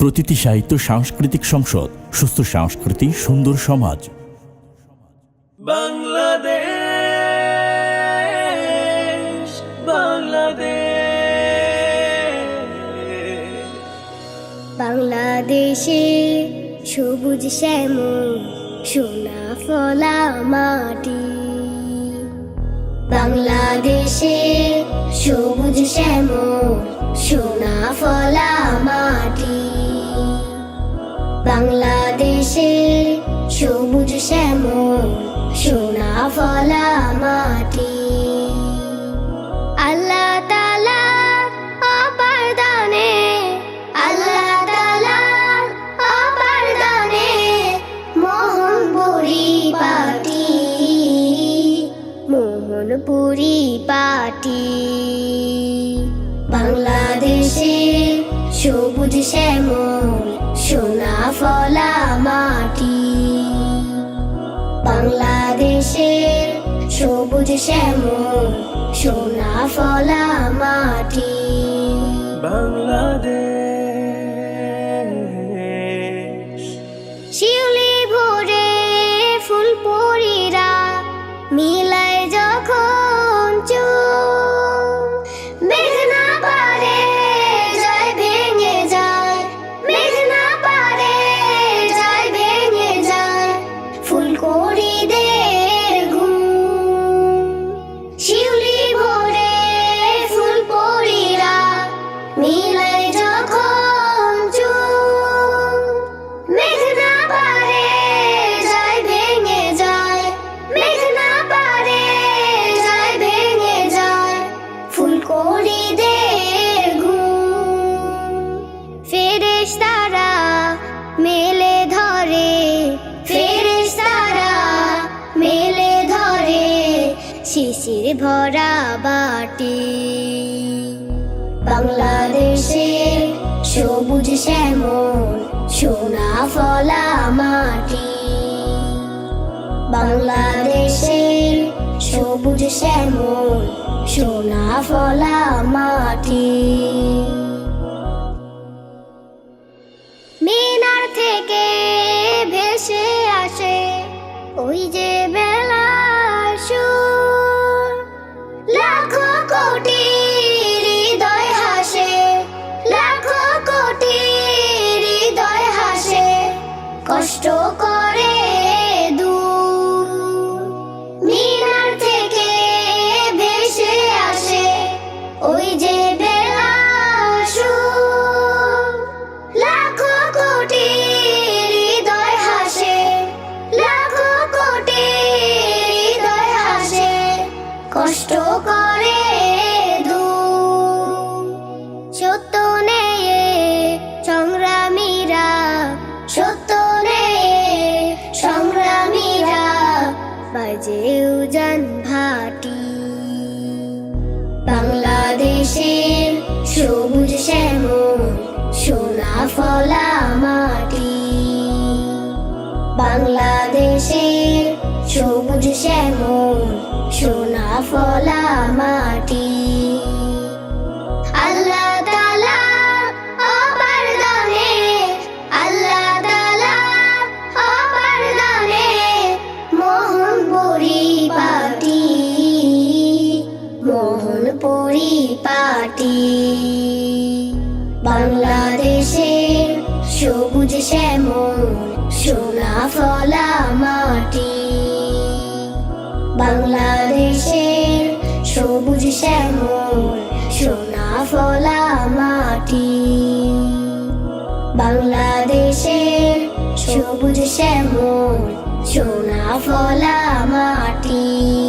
প্রতিটি সাহিত্য সাংস্কৃতিক সংসদ সুস্থ সংস্কৃতি সুন্দর সমাজ। বাংলাদেশ বাংলাদেশ। বাংলাদেশে সবুজ শ্যাম সোনা ফলা মাটি। বাংলাদেশে সবুজ শ্যাম সোনা ফলা বাংলাদেশে সবুজ শ্যামল সোনা ফলা মাটি। পাটি পাটি। বাংলাদেশে সবুজ শ্যামল শ্যামল সোনা ফলা মাটি। বাংলাদেশ। শিউলি ভরে ফুল পরিরা মিলায় শিশির ভরা বাটি। বাংলাদেশের সবুজ শ্যামল, সোনা ফলা মাটি। বাংলাদেশের সবুজ শ্যামল, সোনা ফলা মাটি। ওই যে সুর লাখো কোটি হৃদয় হাসে, লাখো কোটি হৃদয় হাসে, কষ্ট করে দূর। সত্য নেয়ে সংগ্রামীরা, সত্য নেয়ে সংগ্রামীরা বাজে উজান ভাটি। বাংলাদেশের সবুজ শ্যাম সোনা ফলা মাটি। বাংলাদেশের সবুজ শ্যাম সোনা ফলা মাটি। আল্লাহ পরিপাটি বাংলাদেশের সবুজ শ্যামল, সোনা ফলা মাটি। বাংলাদেশের সবুজ শ্যামল, সোনা ফলা মাটি। বাংলাদেশের সবুজ শ্যামল, সোনা ফলা মাটি।